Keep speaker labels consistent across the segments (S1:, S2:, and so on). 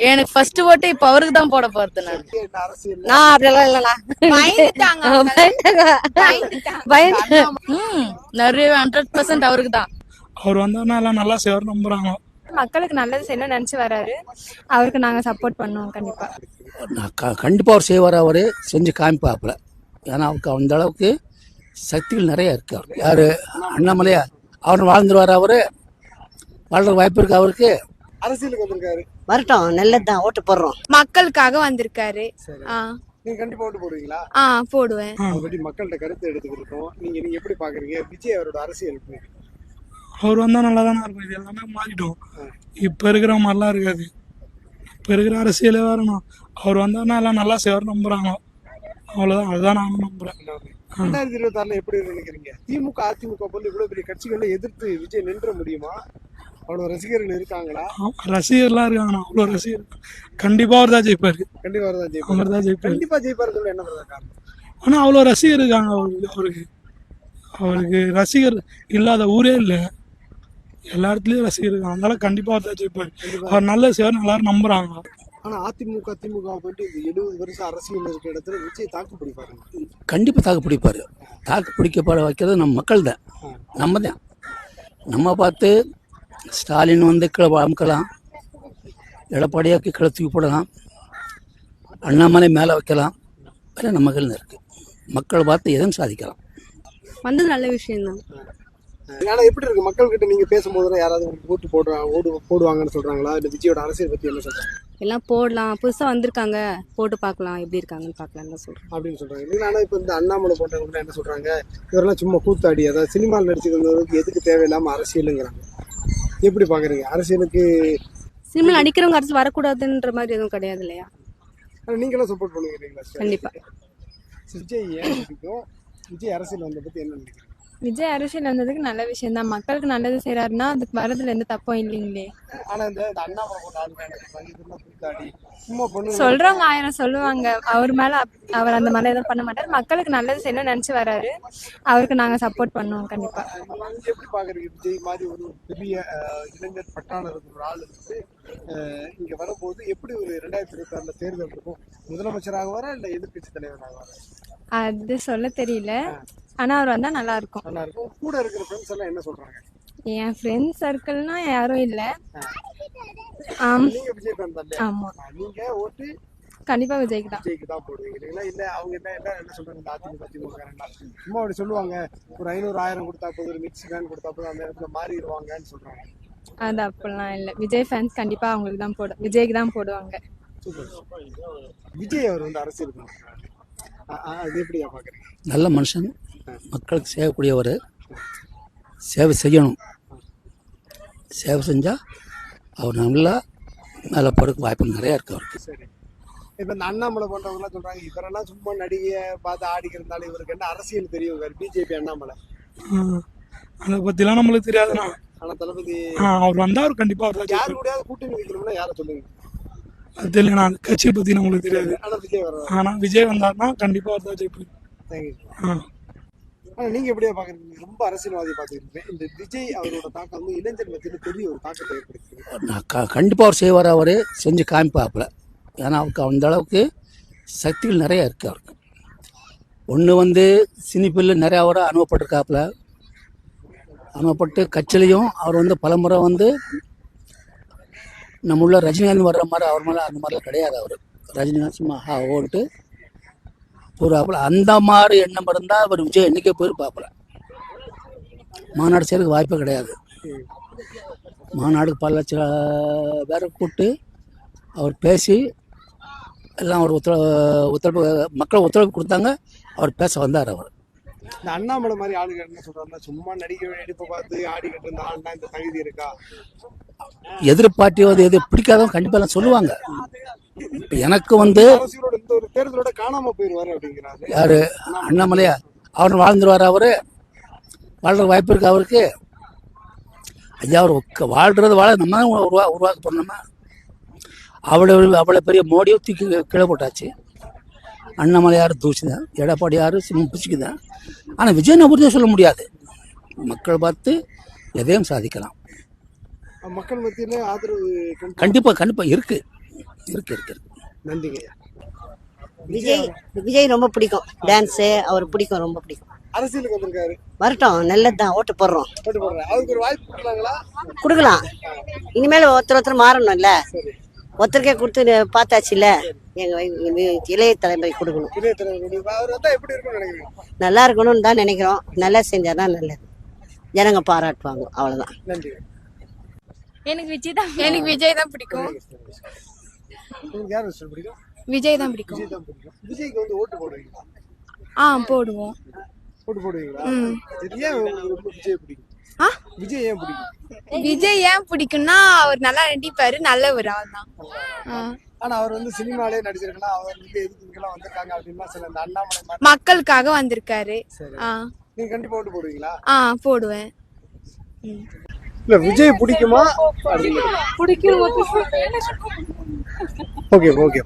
S1: எனக்கு ஃபர்ஸ்ட் ஓட்டு இப்ப அவருக்கு தான் போட போறது நான்.
S2: நான் அப்படியெல்லாம் இல்லண்ணா. பயந்து
S1: ம், நிறைய ஹண்ட்ரட் பர்சன்ட் அவருக்கு தான்.
S3: அவர் எல்லாம் நல்லா செய்வார் நம்புறாங்க.
S4: மக்களுக்கு நல்லது செய்யணும்னு நினைச்சு வராரு. அவருக்கு நாங்க சப்போர்ட் பண்ணுவோம் கண்டிப்பா.
S5: நான் க கண்டிப்பாக அவர் செய்வார் அவர். செஞ்சு காமிப்பாப்புல. ஏன்னா அவருக்கு அந்த அளவுக்கு சக்திகள் நிறைய இருக்கு அவருக்கு. யார்? அண்ணாமலையா அவர் வாழ்ந்துருவார் அவர். வாழ்ற வாய்ப்பு இருக்கு அவருக்கு.
S6: அரசியலுக்கு வந்திருக்காரு.
S2: வரட்டும் நல்லதுதான் ஓட்டு போடுறோம்.
S4: மக்களுக்காக வந்திருக்காரு.
S6: சரி.
S4: ஆ.
S6: நீங்க கண்டிப்பா ஓட்டு போடுவீங்களா?
S4: ஆ போடுவேன்.
S6: அதை பத்தி மக்கள்கிட்ட கருத்து எடுத்துக்கிட்டோம் நீங்க நீங்க எப்படி பாக்குறீங்க? விஜய் அவரோட அரசியல் எப்படி? இருக்கு?
S3: அவர் வந்தா நல்லா தானே இருக்கும். இது எல்லாமே மாறிட்டோம். இப்ப இருக்கிற மாதிரிலாம் இருக்காது. இப்ப இருக்கிற அரசியலே வரணும் அவர் வந்தாருன்னா எல்லாம் நல்லா செய்வார் நம்புறாங்க. அவ்வளவுதான். அதுதான் நானும் நம்புறேன்.
S6: ரெண்டாயிரத்தி இருபத்தி ஆறுல எப்படி நினைக்கிறீங்க? திமுக அதிமுக போல இவ்வளவு பெரிய கட்சிகளை எதிர்த்து விஜய் நின்ற முடியுமா? அவ்வளவு ரசிகர்கள் இருக்காங்களா?
S3: ரசிகர்லாம் இருக்காங்க அவ்வளோ ரசிகர் கண்டிப்பா அவர் தான் ஜெயிப்பாரு.
S6: கண்டிப்பா அவர்தான் ஜெயிப்பாரு.
S3: அவர் தான் ஜெயிப்பாரு.
S6: கண்டிப்பா ஜெயிப்பாரு என்ன காரணம்?
S3: ஆனா அவ்வளோ ரசிகர் இருக்காங்க அவருக்கு அவருக்கு. அவருக்கு ரசிகர் இல்லாத ஊரே இல்லை. எல்லா இடத்துலயும் ரசிகர் இருக்காங்க. அதனால கண்டிப்பா அவர் தான் ஜெயிப்பாரு. அவர் நல்ல செய்வார் எல்லாரும் நம்புறாங்க.
S6: ஆனா அதிமுக திமுக போயிட்டு எழுபது வருஷம் அரசியல் இருக்கிற இடத்துல விஜய் தாக்கு பிடிப்பாருங்க
S5: கண்டிப்பாக தாக்கு பிடிப்பார். தாக்கு பிடிக்கப்பட வைக்கிறது நம்ம மக்கள் தான். நம்ம தான். நம்ம பார்த்து ஸ்டாலின் வந்து கீழே அமுக்கலாம். எடப்பாடியாக்கு கீழே தூக்கி போடலாம். அண்ணாமலை மேலே வைக்கலாம். வேற நம்ம கையில் இருக்கு. மக்கள் பார்த்து எதுவும் சாதிக்கலாம்.
S2: வந்தது நல்ல விஷயம் தான்
S6: ஆனா எப்படி இருக்கு? மக்கள் கிட்ட நீங்க பேசும்போது யாராவது உங்களுக்கு ஓட்டு போடுறாங்க ஓடு போடுவாங்கன்னு சொல்றாங்களா? இல்ல விஜயோட அரசியல் பத்தி என்ன சொல்றாங்க?
S2: எல்லாம் போடலாம். புதுசா வந்திருக்காங்க. போட்டு பார்க்கலாம். எப்படி இருக்காங்கன்னு பார்க்கலாம் தான் சொல்றேன்
S6: அப்படின்னு சொல்றாங்க. இல்லைன்னா ஆனா இப்ப இந்த அண்ணாமலை போன்றவங்க என்ன சொல்றாங்க? இவரெல்லாம் சும்மா கூத்தாடி. அதாவது சினிமாவில் நடிச்சுக்கிறவங்களுக்கு எதுக்கு தேவையில்லாம அரசியலுங்கிறாங்க. எப்படி பாக்குறீங்க? அரசியலுக்கு
S2: சினிமா நடிக்கிறவங்க அடுத்து வரக்கூடாதுன்ற மாதிரி எதுவும் கிடையாது இல்லையா?
S6: ஆனா நீங்களும் சப்போர்ட் பண்ணுவீங்களா
S2: கண்டிப்பா.
S6: விஜய் ஏன் பிடிக்கும் விஜய் அரசியல் வந்த பத்தி என்ன நினைக்கிறீங்க?
S4: விஜய் அரசியல் வந்ததுக்கு நல்ல விஷயம் தான் மக்களுக்கு நல்லது செய்யறாருன்னா அதுக்கு வரதுல எந்த தப்பும் இல்லைங்களே. சொல்றவங்க ஆயிரம் சொல்லுவாங்க. அவர் மேல அவர் அந்த மாதிரி எதுவும் பண்ண மாட்டார். மக்களுக்கு நல்லது செய்யணும்னு நினைச்சு வராரு. அவருக்கு நாங்க சப்போர்ட் பண்ணுவோம் கண்டிப்பா.
S6: எப்படி பாக்குறீங்க விஜய்? மாதிரி ஒரு பெரிய இளைஞர் பட்டாளர் ஒரு ஆள் இங்க வரும்போது எப்படி ஒரு ரெண்டாயிரத்தி இருபத்தி ஆறுல தேர்தல் இருக்கும்? முதலமைச்சராக வரா இல்ல எதிர்க்கட்சி தலைவராக வரா
S4: அது சொல்ல தெரியல. ஆனா அவர் வந்தா நல்லா இருக்கும்
S6: நல்லா இருக்கும் கூட இருக்கிற ஃப்ரெண்ட்ஸ் எல்லாம் என்ன சொல்றாங்க?
S4: என் ஃப்ரெண்ட்ஸ் சர்க்கிள்னா யாரும் இல்ல. ஆம்.
S6: நீங்க விஜய் தானே?
S4: ஆமா.
S6: நீங்க ஓட்டு
S4: கண்டிப்பா விஜய்க்கு தான்.
S6: விஜய்க்கு தான் போடுவீங்க. இல்லைங்களா இல்ல அவங்க என்ன என்ன என்ன சொல்றாங்க? இந்த அதிமுக திமுக காரங்களா? சும்மா அப்படி சொல்லுவாங்க. ஒரு ஐநூறு ஆயிரம் கொடுத்தா போதும். ஒரு மிக்ஸ் ஃபேன் கொடுத்தா போதும். அந்த இடத்துல மாறிடுவாங்கன்னு சொல்றாங்க.
S4: அது அப்படிலாம் இல்ல. விஜய் ஃபேன்ஸ் கண்டிப்பா அவங்களுக்கு தான் போடு விஜய்க்கு தான் போடுவாங்க.
S6: விஜய் அவர் வந்து அரசியலுக்கு வந்தாரு. அது எப்படியா பாக்குறீங்க?
S5: நல்ல மனுஷன். மக்களுக்கு செய்யக்கூடியவர். சேவை செய்யணும். சேவை செஞ்சால் அவர் நல்லா மேலே போறதுக்கு வாய்ப்பு நிறையா இருக்கு அவருக்கு.
S6: சரி. இப்ப இந்த அண்ணாமலை போன்றவங்க எல்லாம் சொல்றாங்க இவரெல்லாம் சும்மா நடிகைய பார்த்து ஆடிக்கிறதுனால இவருக்கு என்ன அரசியல் தெரியும் பிஜேபி அண்ணாமலை.
S3: அதை பத்திலாம் நம்மளுக்கு தெரியாதுண்ணா
S6: ஆனா தளபதி
S3: அவர் வந்தா அவர் கண்டிப்பா அவர் தான்
S6: யாரு. கூடயாவது கூட்டணி வைக்கணும்னா யார சொல்லுங்க
S3: அது தெரியல அந்த கட்சியை பத்தி நம்மளுக்கு தெரியாது.
S6: ஆனா விஜய் வர்றாரு.
S3: ஆனா விஜய் வந்தாருன்னா கண்டிப்பா அவர் தான் ஜெயிப்பாரு.
S6: தேங்க்யூ
S3: ஆஹ்
S6: ஆனா நீங்க எப்படியா பாக்குறீங்க? ரொம்ப அரசியல்வாதி பாத்துருக்கீங்க இந்த விஜய் அவரோட தாக்கம் வந்து இளைஞர் மத்தியில பெரிய ஒரு தாக்கத்தை ஏற்படுத்தி
S5: நான் கண்டிப்பாக அவர் செய்வார் அவர் செஞ்சு காமிப்பாப்புல ஏன்னா அவருக்கு அந்த அளவுக்கு சக்திகள் நிறைய இருக்கு அவருக்கு. ஒன்று வந்து சினிப்பில் நிறையா அவர் அனுபவப்பட்டிருக்காப்புல அனுபவப்பட்டு கட்சியிலையும் அவர் வந்து பலமுறை வந்து நம்ம உள்ள ரஜினிகாந்த் வர்ற மாதிரி அவர் மேலே அந்த மாதிரிலாம் கிடையாது அவர். ரஜினிகாந்த் சும்மா ஹா ஓட்டு போகிறாப்புல அந்த மாதிரி எண்ணம் இருந்தால் அவர் விஜய் என்றைக்கே போயிருப்பாப்புல. மாநாடு செய்யறதுக்கு வாய்ப்பே கிடையாது. மாநாடு பல லட்சம் பேரை கூப்பிட்டு அவர் பேசி எல்லாம் அவர் உத்தரவு உத்தரவு மக்கள் ஒத்துழைப்பு கொடுத்தாங்க அவர் பேச வந்தார் அவர்.
S6: இந்த அண்ணாமலை மாதிரி ஆளுங்க என்ன சொல்றாங்கன்னா சும்மா நடிகை நடிப்பை பார்த்து ஆடிக்கிட்டு இருந்த ஆள்னா இந்த தகுதி இருக்கா?
S5: எதிர்பார்ட்டி வந்து எது பிடிக்காதவங்க கண்டிப்பாக எல்லாம் சொல்லுவாங்க. இப்போ எனக்கு வந்து
S6: ஒரு தேர்தலோட காணாம போயிருவாரு அப்படிங்கிறாரு.
S5: யார்? அண்ணாமலையா? அவர் வாழ்ந்துருவார் அவர். வாழ்கிற வாய்ப்பு இருக்கு அவருக்கு. ஐயா அவர் வாழ்றது வாழ நம்ம உருவா உருவாக்க போறோம் அவ்வளோ அவ்வளோ பெரிய மோடியும் தூக்கி கீழே போட்டாச்சு. அண்ணாமலையார் தூசி தான் எடப்பாடியார் பிடிச்சிக்கு தான் ஆனால் விஜய் உறுதியாக சொல்ல முடியாது. மக்கள் பார்த்து எதையும் சாதிக்கலாம்.
S6: மக்கள் மத்தியில ஆதரவு கண்டி-
S5: கண்டிப்பாக கண்டிப்பாக இருக்குது இருக்கு இருக்கு இருக்கு.
S6: நன்றிங்க
S7: விஜய் விஜய் ரொம்ப பிடிக்கும். டான்ஸு அவர் பிடிக்கும் ரொம்ப பிடிக்கும்.
S6: அரசியலுக்கு வந்திருக்காரு.
S7: வரட்டும் நல்லது தான் ஓட்டு போடுறோம்.
S6: போட்டு போடுறேன். அவருக்கு ஒரு வாய்ப்பு கொடுக்கலாங்களா?
S7: கொடுக்கலாம். இனிமேல் ஒருத்தர் ஒருத்தர் மாறணும்ல. ஒருத்தருக்கே கொடுத்து பார்த்தாச்சுல்ல? எங்கள் இளைய தலைமுறை கொடுக்கணும். நல்லா இருக்கணும்னு தான் நினைக்கிறோம். நல்லா செஞ்சால் தான் நல்லது. ஜனங்க பாராட்டுவாங்க. அவ்வளோதான்
S6: நன்றி.
S4: எனக்கு விஜய் தான் எனக்கு விஜய் தான் பிடிக்கும். விஜய் தான் பிடிக்கும்.
S6: விஜய் தான் பிடிக்கும். விஜய்க்கு வந்து ஓட்டு போடுவீங்களா?
S4: ஆ போடுவோம்.
S6: ஓட்டு போடுவீங்களா? ஏன் விஜய் பிடிக்கும்? விஜய் ஏன் பிடிக்கும்?
S4: விஜய் ஏன் பிடிக்கும்னா அவர் நல்லா நடிப்பாரு நல்லவர் அவர் தான்
S6: ஆனா அவர் வந்து சினிமாலே நடிச்சிருக்கலாம் அவர் வந்து எதுக்கு இங்கெல்லாம் வந்திருக்காங்க அப்படின்னா சில இந்த அண்ணாமலை
S4: மக்களுக்காக வந்திருக்காரு.
S6: நீங்க கண்டிப்பா ஓட்டு போடுவீங்களா?
S4: ஆ போடுவேன்.
S6: இல்ல விஜய் பிடிக்குமா? Okay okay.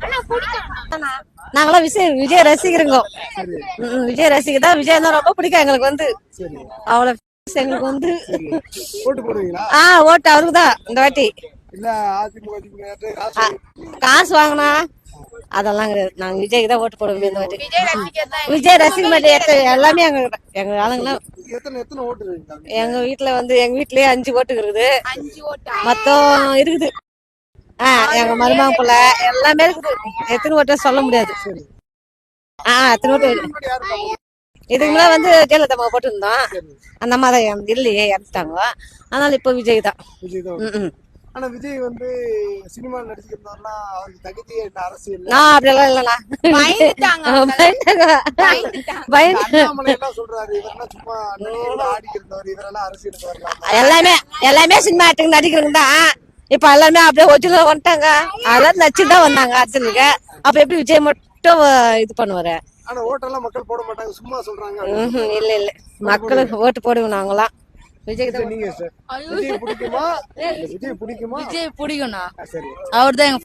S7: நாங்களாம் விஜய் விஜய் ரசிகருங்க. ம், விஜய் ரசிகர் தான். விஜய் தான் ரொம்ப பிடிக்கும் எங்களுக்கு வந்து.
S6: சரி.
S7: எங்களுக்கு வந்து
S6: ஓட்டு போடுவீங்களா?
S7: ஆ ஓட்டு அவருக்கு தான் இந்த வாட்டி.
S6: இல்ல அதிமுக அதிமுக காசு
S7: காசு வாங்கினா அதெல்லாம் கிடையாது. நாங்க விஜய்க்கு தான் ஓட்டு போடுவோம் இந்த வாட்டி.
S4: விஜய் ரசிகர் தான்
S7: விஜய் ரசிக மாட்டேன் எல்லாமே எங்க எங்க ஆளுங்களாம்
S6: எத்தனை எத்தனை ஓட்டு இருக்கீங்க
S7: எங்க வீட்டுல வந்து எங்க வீட்லயே அஞ்சு ஓட்டு இருக்குது.
S4: அஞ்சு ஓட்டா.
S7: மொத்தம் இருக்குது. ஆ எங்க மருமகன் புள்ள எல்லாமே இருக்குது. எத்தனை ஓட்டு சொல்ல முடியாது. ஆ எத்தனை ஓட்டு இதுக்கு முன்னாடி வந்து ஜெயலலிதா அம்மா போட்டுருந்தோம் அந்த அம்மா தான் இல்லையே இறந்துட்டாங்க அதனால இப்போ விஜய் தான்.
S6: விஜய் தான். ஆனா விஜய் வந்து சினிமா நடிச்சிருந்தாருன்னா அவருக்கு தகுதியே என்ன அரசியல்
S7: நான் அப்படியெல்லாம் இல்லைண்ணா.
S4: பயந்துட்டாங்க
S7: பயந்து
S6: சொல்றாரு? இவரெல்லாம் சும்மா இருந்தவர் இவரெல்லாம் அரசியலுக்கு வரலாம்
S7: எல்லாமே எல்லாமே சினிமா ஆக்டிங் நடிக்கிறவங்க தான். இப்ப எல்லாமே அப்படியே ஒரிஜினல் வந்துட்டாங்க. அதெல்லாம் நச்சு தான் வந்தாங்க அரசியலுக்கு அப்ப எப்படி விஜய் மட்டும் இது பண்ணுவாரு?
S6: ஆனா ஓட்டெல்லாம் மக்கள் போட மாட்டாங்க சும்மா சொல்றாங்க
S7: இல்ல இல்ல. மக்களுக்கு ஓட்டு போடுவோம் நாங்களாம். விஜய்க்கு
S6: நீங்க விஜய் பிடிக்குமா? விஜய் பிடிக்குமா?
S1: விஜய்
S6: சரி.
S1: அவர் தான் எங்க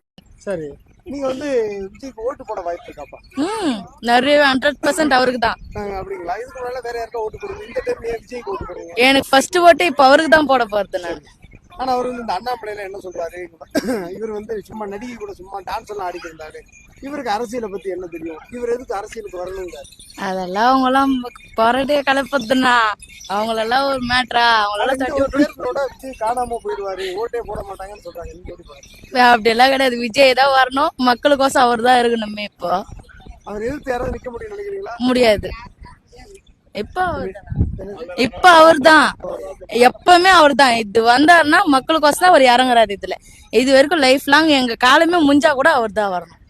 S6: சரி. நீங்க வந்து விஜய்க்கு ஓட்டு போட வாய்ப்பு இருக்காப்பா?
S1: ம் நிறைய ஹண்ட்ரட் பர்சன்ட் அவருக்கு தான்
S6: ஆ, அப்படிங்களா? இதுக்கு மேல வேற யாருக்கா ஓட்டு போடுங்க இந்த டைம் ஏன் விஜய்க்கு ஓட்டு போடுங்க
S1: எனக்கு ஃபர்ஸ்ட் ஓட்டு இப்ப அவருக்கு தான் போட போறது நான்
S6: ஆனா அவர் வந்து இந்த அண்ணாமலையில என்ன சொல்றாரு? இவர் வந்து சும்மா நடிகை கூட சும்மா டான்ஸ் எல்லாம் ஆடிட்டு இருந்தாரு. இவருக்கு அரசியலை பத்தி என்ன தெரியும்? இவர் எதுக்கு அரசியலுக்கு வரணுங்க?
S1: அதெல்லாம் அவங்களாம் பரடே கலப்பதுண்ணா. அவங்களெல்லாம் ஒரு மேட்ரா அவங்களெல்லாம் தட்டி
S6: பேர்களோட விஜய் காணாம போயிடுவாரு. ஓட்டே போட மாட்டாங்கன்னு சொல்றாங்க.
S1: விட்டு அப்படியெல்லாம் கிடையாது. விஜய் தான் வரணும். மக்களுக்கோசம் அவர் தான் இருக்கணுமே இப்போ.
S6: அவர் எதிர்த்து யாராவது நிக்க முடியும் நினைக்கிறீங்களா?
S1: முடியாது. இப்ப இப்ப அவர் தான் எப்பவுமே அவர் தான் இது வந்தாருன்னா மக்களுக்கோசம் அவர் இறங்குறாரு இதுல. இது வரைக்கும் லைஃப் லாங் எங்க காலமே முடிஞ்சா கூட அவர் தான் வரணும்